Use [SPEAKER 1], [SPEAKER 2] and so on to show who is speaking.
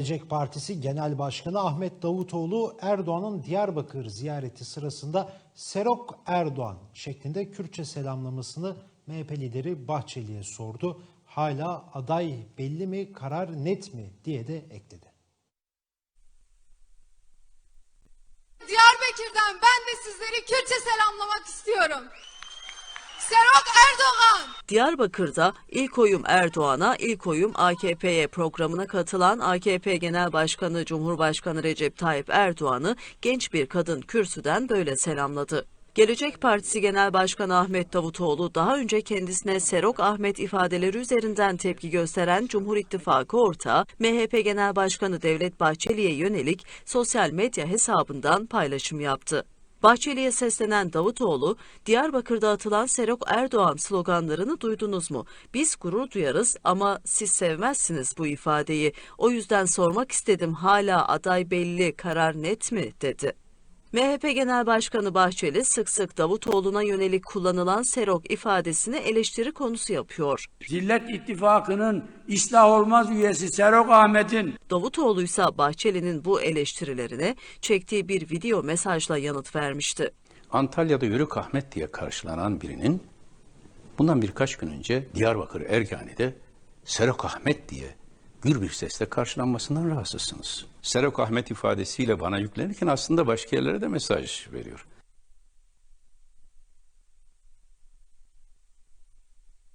[SPEAKER 1] Gelecek Partisi Genel Başkanı Ahmet Davutoğlu Erdoğan'ın Diyarbakır ziyareti sırasında Serok Erdoğan şeklinde Kürtçe selamlamasını MHP lideri Bahçeli'ye sordu. Hala aday belli mi, karar net mi diye de ekledi.
[SPEAKER 2] Diyarbakır'dan ben de sizleri Kürtçe selamlamak istiyorum. Serok Erdoğan.
[SPEAKER 3] Diyarbakır'da ilk oyum Erdoğan'a, ilk oyum AKP'ye programına katılan AKP Genel Başkanı Cumhurbaşkanı Recep Tayyip Erdoğan'ı genç bir kadın kürsüden böyle selamladı. Gelecek Partisi Genel Başkanı Ahmet Davutoğlu daha önce kendisine Serok Ahmet ifadeleri üzerinden tepki gösteren Cumhur İttifakı ortağı MHP Genel Başkanı Devlet Bahçeli'ye yönelik sosyal medya hesabından paylaşım yaptı. Bahçeli'ye seslenen Davutoğlu, Diyarbakır'da atılan Serok Erdoğan sloganlarını duydunuz mu? Biz gurur duyarız ama siz sevmezsiniz bu ifadeyi. O yüzden sormak istedim hala aday belli, karar net mi? dedi. MHP Genel Başkanı Bahçeli sık sık Davutoğlu'na yönelik kullanılan Serok ifadesini eleştiri konusu yapıyor.
[SPEAKER 4] Zillet İttifakı'nın ıslah olmaz üyesi Serok Ahmet'in
[SPEAKER 3] Davutoğlu ise Bahçeli'nin bu eleştirilerine çektiği bir video mesajla yanıt vermişti.
[SPEAKER 5] Antalya'da Yörük Ahmet diye karşılanan birinin bundan birkaç gün önce Diyarbakır Ergani'de Serok Ahmet diye gür bir sesle karşılanmasından rahatsızsınız. Serok Ahmet ifadesiyle bana yüklenirken aslında başka yerlere de mesaj veriyor.